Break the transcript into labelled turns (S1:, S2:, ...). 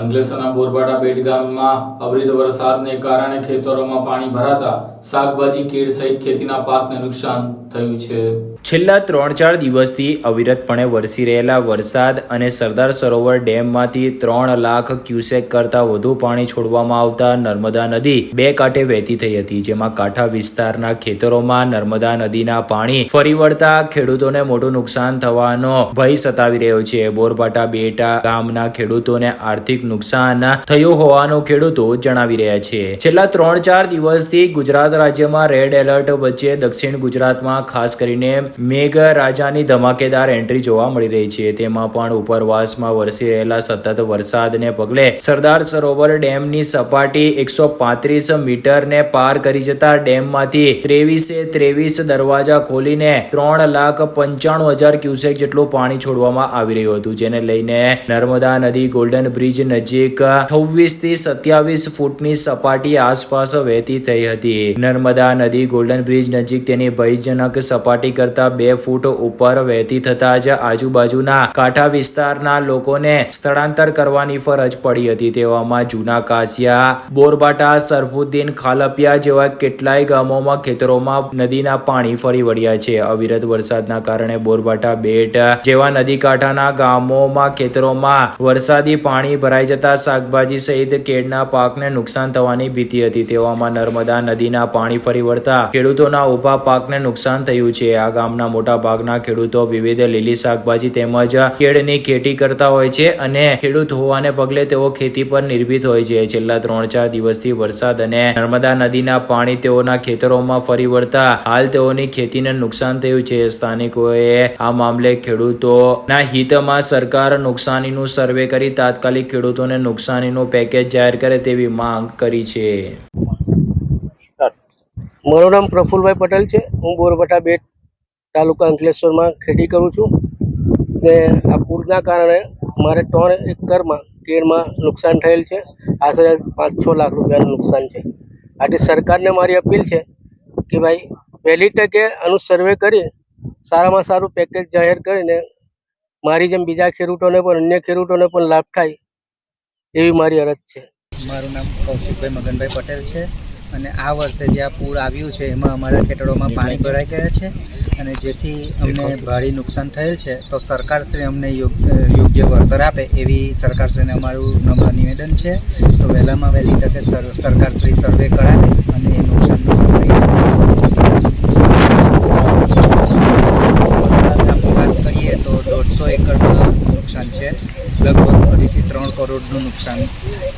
S1: અંકલેશ્વરના બોરબાટા બેટ ગામમાં અવિરત વરસાદને કારણે ખેતરોમાં પાણી ભરાતા શાકભાજી, કેળ સહિત ખેતીના પાકને નુકસાન થયું છે.
S2: છેલ્લા ત્રણ ચાર દિવસથી અવિરતપણે વરસી રહેલા વરસાદ અને સરદાર સરોવર ડેમમાંથી ત્રણ લાખ ક્યુસેક કરતાં વધુ પાણી છોડવામાં આવતા નર્મદા નદી બે કાંઠે વહેતી થઈ હતી, જેમાં કાંઠા વિસ્તારના ખેતરોમાં નર્મદા નદીના પાણી ફરી વળતા ખેડૂતોને મોટું નુકસાન થવાનો ભય સતાવી રહ્યો છે. બોરબાટા બેટા ગામના ખેડૂતોને આર્થિક નુકસાન થયું હોવાનું ખેડૂતો જણાવી રહ્યા છે. છેલ્લા ત્રણ ચાર દિવસથી ગુજરાત રાજ્યમાં રેડ એલર્ટ વચ્ચે દક્ષિણ ગુજરાતમાં ખાસ કરીને મેઘ રાજાની ધમાકેદાર એન્ટ્રી જોવા મળી રહી છે. તેમાં પણ ઉપરવાસમાં વરસી રહેલા સતત વરસાદને પગલે સરદાર સરોવર ડેમની સપાટી એકસો પાંત્રીસ મીટરને પાર કરી જતા ડેમમાંથી ત્રેવીસે ત્રેવીસ દરવાજા ખોલીને ત્રણ લાખ પંચાણું હજાર ક્યુસેક જેટલું પાણી છોડવામાં આવી રહ્યું હતું, જેને લઈને નર્મદા નદી, ગોલ્ડન બ્રિજ નજીક છવ્વીસથી સત્યાવીસ ફૂટની સપાટી આસપાસ વહેતી થઈ હતી. નર્મદા નદી ગોલ્ડન બ્રિજ નજીક તેની ભયજનક સપાટી કરતા બે ફૂટ ઉપર વહેતી થતા જ આજુબાજુના કાંઠા વિસ્તારના લોકોને સ્થળાંતર કરવાની ફરજ પડી હતી. તેવામાં જૂના કાસિયા, બોરબાટા સરફુદ્દીન ખાલપિયા જેવા કેટલાય ગામોમાં ખેતરોમાં નદીના પાણી ફરી વળ્યા છે. અવિરત વરસાદના કારણે બોરબાટા બેટ જેવા નદી કાંઠાના ગામોમાં ખેતરોમાં વરસાદી પાણી ભરાઈ જતા શાકભાજી સહિત કેળના પાકને નુકસાન થવાની ભીતિ હતી. તેવામાં નર્મદા નદીના પાણી ફરી વળતા ખેડૂતોના ઊભા પાકને નુકસાન થયું છે. આ ગામના મોટા ભાગના ખેડૂતો વિવિધ લીલી શાકભાજી તેમજ કેળની ખેતી કરતા હોય છે અને ખેડૂત હોવાને પગલે તેઓ ખેતી પર નિર્ભીત હોય છે. છેલ્લા ત્રણ ચાર દિવસથી વરસાદ અને નર્મદા નદીના પાણી તેઓના ખેતરોમાં ફરી વળતા હાલ તેઓની ખેતીને નુકસાન થયું છે. સ્થાનિકોએ આ મામલે ખેડૂતોના હિતમાં સરકાર નુકસાનીનું સર્વે કરી તાત્કાલિક ખેડૂતોને નુકસાનીનું પેકેજ જાહેર કરે તેવી માંગ કરી છે.
S3: મારું નામ પ્રફુલભાઈ પટેલ છે. હું બોરબટા બેટ તાલુકા અંકલેશ્વરમાં ખેતી કરું છું. ને આ પૂરના કારણે મારે ત્રણ એકરમાં કેરમાં નુકસાન થયેલ છે. આશરે પાંચ છ લાખ રૂપિયાનું નુકસાન છે. આથી સરકારને મારી અપીલ છે કે ભાઈ વહેલી તકે આનું સર્વે કરી સારામાં સારું પેકેજ જાહેર કરીને મારી જેમ બીજા ખેડૂતોને પણ અન્ય ખેડૂતોને પણ લાભ થાય એવી મારી અરજ છે.
S4: મારું નામ કૌશિકભાઈ મગનભાઈ પટેલ છે અને આ વર્ષે જે આ પૂર આવ્યું છે, એમાં અમારા ખેતરોમાં પાણી ભરાઈ ગયા છે અને જેથી અમને ભારે નુકસાન થયેલ છે, તો સરકારશ્રી અમને યોગ્ય વળતર આપે એવી સરકારશ્રીને અમારું નમ્ર નિવેદન છે. તો વહેલામાં વહેલી તકે સર, સરકારશ્રી સર્વે કરાવે અને એ નુકસાન કરીએ તો દોઢસો એકરમાં નુકસાન છે. લગભગ અઢીથી ત્રણ કરોડનું નુકસાન